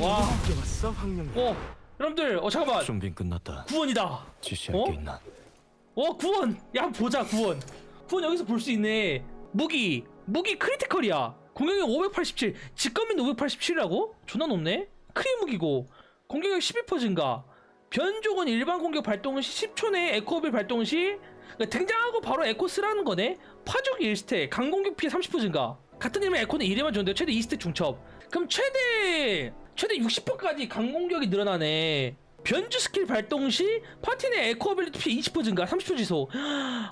와. 왔어. 어 여러분들 어 잠깐만. 준비 끝났다. 구원이다. 지시할 어? 게 있나? 어 구원. 야 한번 보자 구원. 구원 여기서 볼 수 있네. 무기. 무기 크리티컬이야. 공격력 587 직검인 587이라고? 존나 높네. 크리 무기고. 공격력 12% 증가. 변종은 일반 공격 발동 시 10초 내에 에코빌 발동 시 그러니까 등장하고 바로 에코 쓰라는 거네. 파죽 1스택. 강공격 피해 30% 증가. 같은 이름의 에코는 1회만 줬는데 최대 2스택 중첩. 그럼 최대 최대 60%까지 강공격이 늘어나네. 변주 스킬 발동 시 파티 내 에코 어빌리티 피해 20% 증가 30% 지속.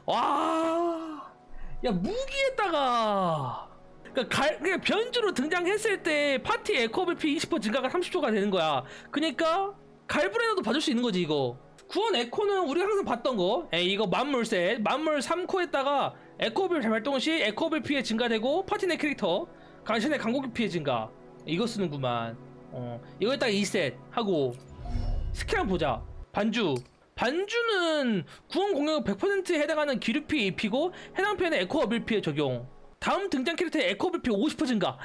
와... 야 무기에다가. 그러니까, 갈, 그러니까 변주로 등장했을 때 파티 에코 어빌리티 20% 증가가 30%가 되는 거야. 그니까 갈브레나도 봐줄 수 있는 거지 이거. 구원 에코는 우리가 항상 봤던 거. 에이 이거 만물 셋. 만물 3코에다가 에코빌 발동 시 에코빌 피해 증가되고 파티 내 캐릭터 간신의 강공격 피해 증가. 이거 쓰는구만 어 이거에다가 2셋 하고 스킬 한번 보자. 반주. 반주는 구원 공격 100%에 해당하는 기류 피해 입히고 해당 편에 에코 어빌 피해 적용. 다음 등장 캐릭터의 에코 어빌 피해 50% 증가.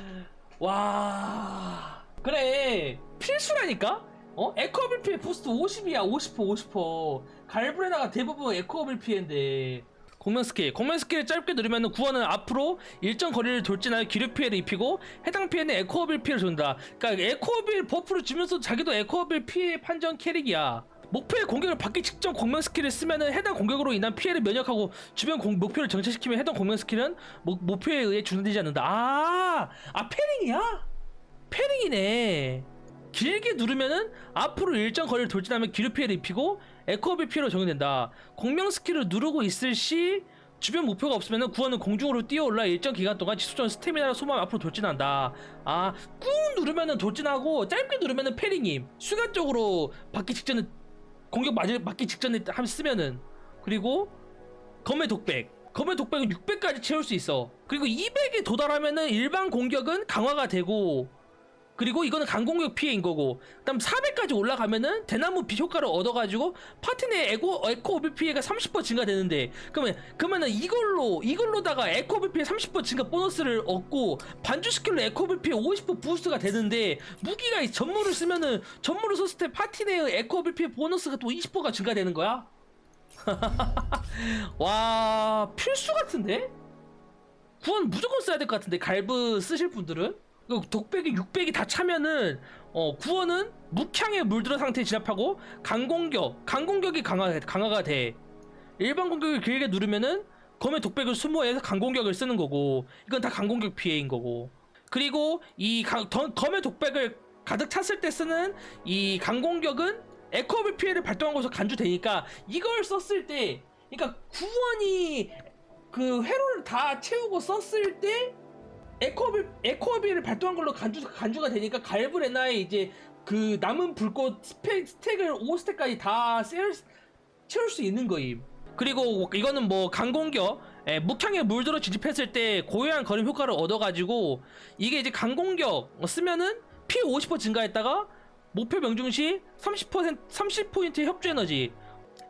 와. 그래. 필수라니까? 어? 에코 어빌 피해 부스트 50이야. 50% 50%. 갈브레나가 대부분 에코 어빌 피해인데. 공명 스킬. 공명 스킬을 짧게 누르면 구원은 앞으로 일정 거리를 돌진하여 기류 피해를 입히고 해당 피해는 에코어빌 피해를 준다. 그러니까 에코어빌 버프를 주면서 자기도 에코어빌 피해 판정 캐릭이야. 목표의 공격을 받기 직전 공명 스킬을 쓰면은 해당 공격으로 인한 피해를 면역하고 주변 공- 목표를 정체시키면 해당 공명 스킬은 목, 목표에 의해 중단되지 않는다. 아, 아 패링이야? 패링이네. 길게 누르면은 앞으로 일정 거리를 돌진하면 기류 피해를 입히고 에코어빌 피해로 적용된다. 공명 스킬을 누르고 있을 시 주변 목표가 없으면 구원은 공중으로 뛰어올라 일정 기간 동안 지속적인 스태미나를 소모하면 앞으로 돌진한다. 아, 꾹 누르면은 돌진하고 짧게 누르면은 패링임. 순간적으로 받기 직전에 공격 맞을 맞기 직전에 함 쓰면은 그리고 검의 독백. 검의 독백은 600까지 채울 수 있어. 그리고 200에 도달하면은 일반 공격은 강화가 되고 그리고 이거는 강공격 피해인 거고 그다음 400까지 올라가면은 대나무 빛 효과를 얻어가지고 파티 내 에고 에코 오비 피해가 30% 증가되는데 그러면 그러면은 이걸로 이걸로다가 에코 오비 피해 30% 증가 보너스를 얻고 반주 스킬로 에코 오비 피해 50% 부스트가 되는데 무기가 이 전무를 쓰면은 전무를 썼을 때 파티 내의 에코 오비 피해 보너스가 또 20%가 증가되는 거야. 와 필수 같은데? 구원 무조건 써야 될 것 같은데 갈브 쓰실 분들은 그 독백이 600이 다 차면은 어 구원은 묵향에 물들어 상태에 진압하고 강공격 강공격이 강화 강화가 돼. 일반 공격을 길게 누르면은 검의 독백을 수모해서 강공격을 쓰는 거고 이건 다 강공격 피해인 거고. 그리고 이 강, 더- 검의 독백을 가득 찼을 때 쓰는 이 강공격은 에코업의 피해를 발동한 것으로 간주되니까 이걸 썼을 때 그러니까 구원이 그 회로를 다 채우고 썼을 때 에코어빌 에코어빌을 발동한 걸로 간주 간주가 되니까 갈브레나의 이제 그 남은 불꽃 스펙 스택을 5스택까지 다 세울, 채울 수 있는 거임. 그리고 이거는 뭐 강공격 예, 묵향에 물들어 진입했을 때 고유한 거림 효과를 얻어가지고 이게 이제 강공격 쓰면은 피해 50% 증가했다가 목표 명중 시 30% 30포인트 협조 에너지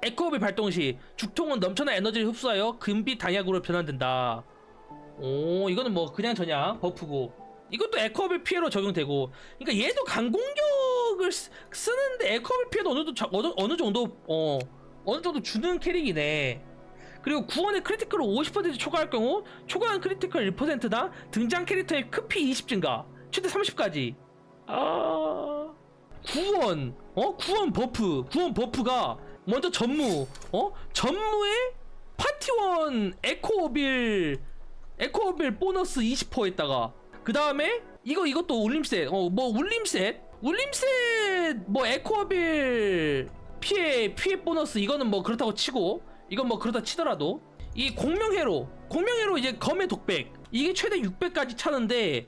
에코업이 발동 시 죽통은 넘쳐난 에너지를 흡수하여 금빛 단약으로 변환된다. 오 이거는 뭐 그냥 저냥 버프고. 이것도 에코업의 피해로 적용되고. 그러니까 얘도 강공격을 쓰, 쓰는데 에코업의 피해도 어느 정도 자- 어느, 어느 정도 어 어느 정도 주는 캐릭이네. 그리고 구원의 크리티컬을 50% 초과할 경우 초과한 크리티컬 1%다 등장 캐릭터의 크피 20 증가 최대 30까지. 아 구원 어? 구원 버프 구원 버프가 먼저 전무 어? 전무에 파티원 에코빌 에코빌 보너스 20%에다가 그 다음에 이거 이것도 울림셋. 어 뭐 울림셋? 울림셋 뭐 에코빌 피해 피해 보너스 이거는 뭐 그렇다고 치고 이건 뭐 그렇다 치더라도 이 공명회로 공명회로 이제 검의 독백. 이게 최대 600까지 차는데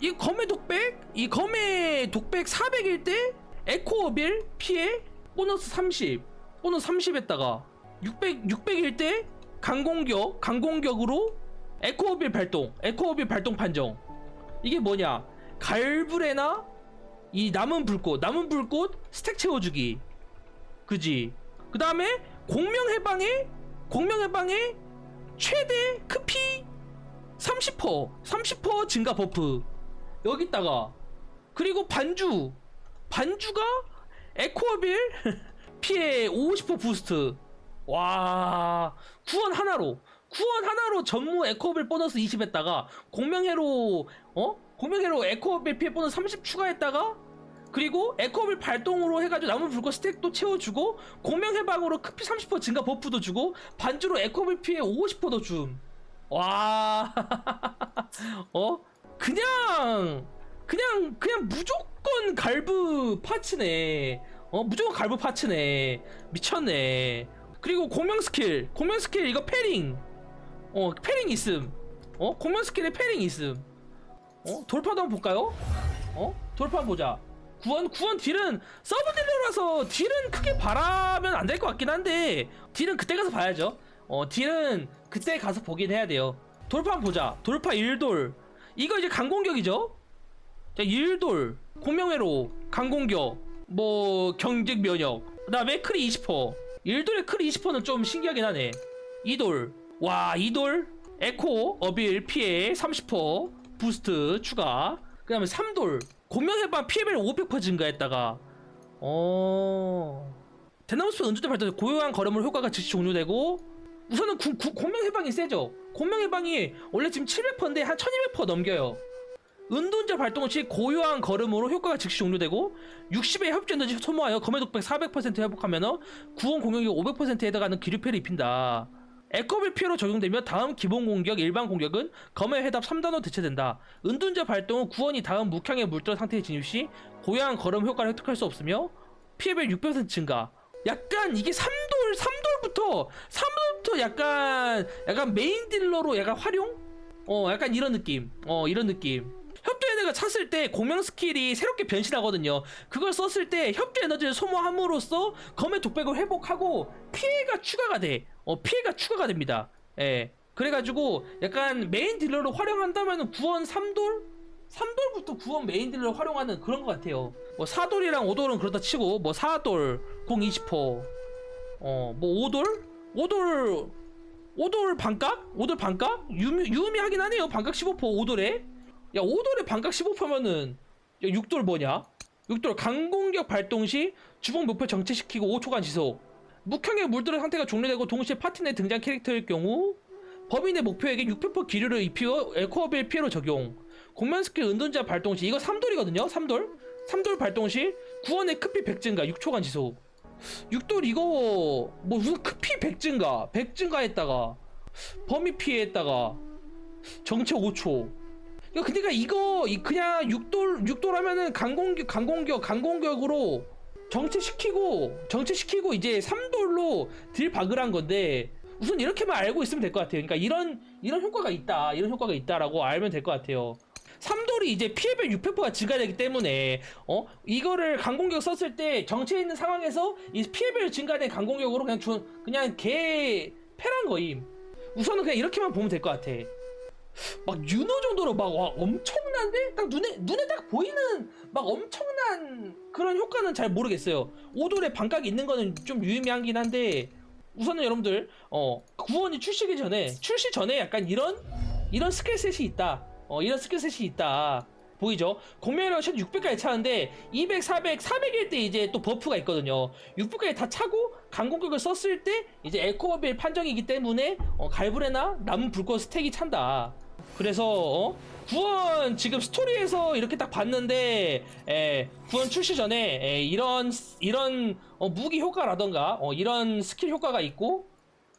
이 검의 독백? 이 검의 독백 400일 때 에코빌 피해 보너스 30 보너스 30에다가 600 600일 때 강공격 강공격으로 에코어빌 발동 에코어빌 발동 판정. 이게 뭐냐? 갈브레나 이 남은 불꽃 남은 불꽃 스택 채워주기. 그지? 그 다음에 공명 해방에 공명 해방에 최대 크피 30% 30% 증가 버프. 여기다가. 그리고 반주. 반주가 에코빌 피해 50% 부스트. 와 구원 하나로 구원 하나로 전무 에코빌 보너스 20 했다가 공명회로 어 공명회로 에코빌 피해 보너스 30 추가했다가 그리고 에코빌 발동으로 해가지고 나무 불꽃 스택도 채워주고 공명해방으로 크피 30% 증가 버프도 주고 반주로 에코빌 피해 50%도 줌. 와, 어 그냥 그냥 그냥 무조건 갈브 파츠네. 어 무조건 갈브 파츠네. 미쳤네. 그리고 공명 스킬, 공명 스킬 이거 패링. 어 패링 있음. 어 공명 스킬에 패링 있음. 어 돌파도 한번 볼까요? 어 돌파 보자. 구원 구원 딜은 서브 딜러라서 딜은 크게 바라면 안 될 것 같긴 한데 딜은 그때 가서 봐야죠. 어 딜은 그때 가서 보긴 해야 돼요. 돌파 한번 보자. 돌파 1돌. 이거 이제 강공격이죠. 자 1돌 공명회로 강공격 뭐 경직 면역 그 다음에 크리 20% 1돌에 크리 20%는 좀 신기하긴 하네. 2돌 와 2돌 에코 어빌 피해 30% 부스트 추가. 그 다음에 3돌. 공명해방 피해벨 500% 증가했다가. 어. 대나무숲 은주대 발전 고요한 걸음을 효과가 즉시 종료되고 우선은 구, 구, 공명해방이 세죠. 공명해방이 원래 지금 700%인데 한 1200% 넘겨요. 은둔자 발동 시 고요한 걸음으로 효과가 즉시 종료되고 60의 협조 에너지 소모하여 검의 독백 400% 회복하면 구원 공격력 500%에 해당하는 기류패를 입힌다. 에커빌 피해로 적용되며 다음 기본 공격, 일반 공격은 검의 해답 3단원 대체된다. 은둔자 발동 후 구원이 다음 묵향의 물들 상태에 진입 시 고요한 걸음 효과를 획득할 수 없으며 피해별 600% 증가. 약간 이게 3돌, 3돌부터 3돌부터 약간 약간 메인 딜러로 약간 활용? 어, 약간 이런 느낌. 어, 이런 느낌. 협조 에너지가 찼을 때 공명 스킬이 새롭게 변신하거든요. 그걸 썼을 때 협조 에너지를 소모함으로써 검의 독백을 회복하고 피해가 추가가 돼. 어, 피해가 추가가 됩니다. 예. 그래가지고 약간 메인 딜러로 활용한다면 구원 3돌? 3돌부터 구원 메인 딜러로 활용하는 그런 것 같아요. 뭐 4돌이랑 5돌은 그렇다 치고 뭐 4돌 공 20%. 어, 뭐 5돌? 5돌 5돌 반각? 5돌 반각? 유미, 유미하긴 하네요. 반각 15% 5돌에. 야 5돌에 반각 15%면은 야 6돌 뭐냐? 6돌 강공격 발동 시 주봉 목표 정체시키고 5초간 지속 묵형에 물들은 상태가 종료되고 동시에 파티 내 등장 캐릭터일 경우 범인의 목표에게 600% 기류를 입히어 에코어빌 피해로 적용. 공면 스킬 은둔자 발동 시 이거 3돌이거든요 3돌? 3돌 발동 시 구원의 크피 100 증가 6초간 지속. 6돌 이거 뭐 무슨 크피 100 증가 100 증가했다가 범위 피해했다가 정체 5초. 야, 그러니까 이거 이- 그냥 육돌 육돌 하면은 강공격 강공격 강공격으로 정체시키고 정체시키고 이제 3돌로 딜 박을 건데 우선 이렇게만 알고 있으면 될 것 같아요. 그러니까 이런 이런 효과가 있다. 이런 효과가 있다라고 알면 될 것 같아요. 3돌이 이제 피해별 600%가 증가되기 때문에 어 이거를 강공격 썼을 때 정체 있는 상황에서 이 피해별 증가된 강공격으로 그냥 주, 그냥 개 패란 거임. 우선은 그냥 이렇게만 보면 될 것 같아. 막 윤호 정도로 막 와, 엄청난데 딱 눈에 눈에 딱 보이는 막 엄청난 그런 효과는 잘 모르겠어요. 오돌에 반각이 있는 거는 좀 유의미하긴 한데 우선은 여러분들 어 구원이 출시기 전에 출시 전에 약간 이런 이런 스킬셋이 있다. 어 이런 스킬셋이 있다. 보이죠? 공명이랑 샷 600까지 차는데 200, 400, 400일 때 이제 또 버프가 있거든요. 600까지 다 차고 강공격을 썼을 때 이제 에코버빌 판정이기 때문에 어, 갈브레나 남은 불꽃 스택이 찬다. 그래서 어? 구원 지금 스토리에서 이렇게 딱 봤는데 에, 구원 출시 전에 에, 이런 이런 어, 무기 효과라던가 어, 이런 스킬 효과가 있고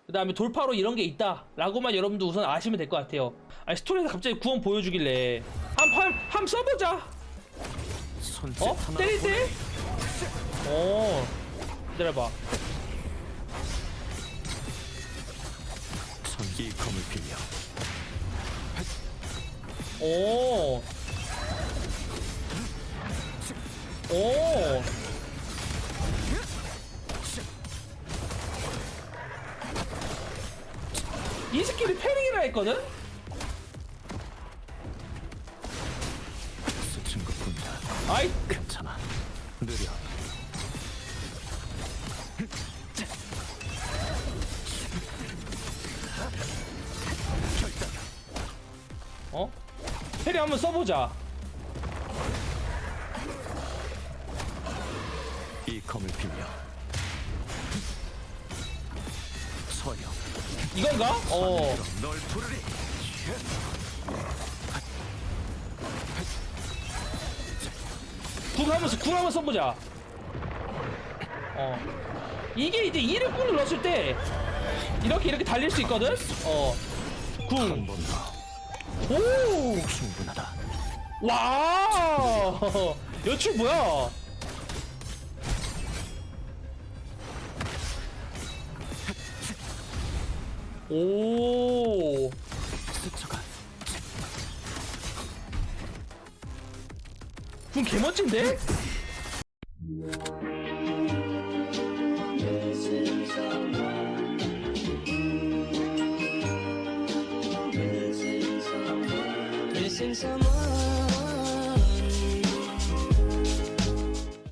그 다음에 돌파로 이런 게 있다라고만 여러분도 우선 아시면 될 것 같아요. 아니 스토리에서 갑자기 구원 보여주길래 한한 한 써보자. 어? 때릴 때? 어. 기다려봐. 전기 검을 빌려 오. 오. 이 스킬이 패링이라 했거든? 스친 아이, 괜찮아 느려 한번 써보자. 검을 빌려 서려 이건가? 어. 널 부르리 궁 하면서 궁 한번 써보자. 어. 이게 이제 이를 꾹 눌렀을 때 이렇게 이렇게 달릴 수 있거든. 어. 궁. 한번 더 오. 충분하다 와. 연출 뭐야? 오. 스쳐가 궁 개멋진데?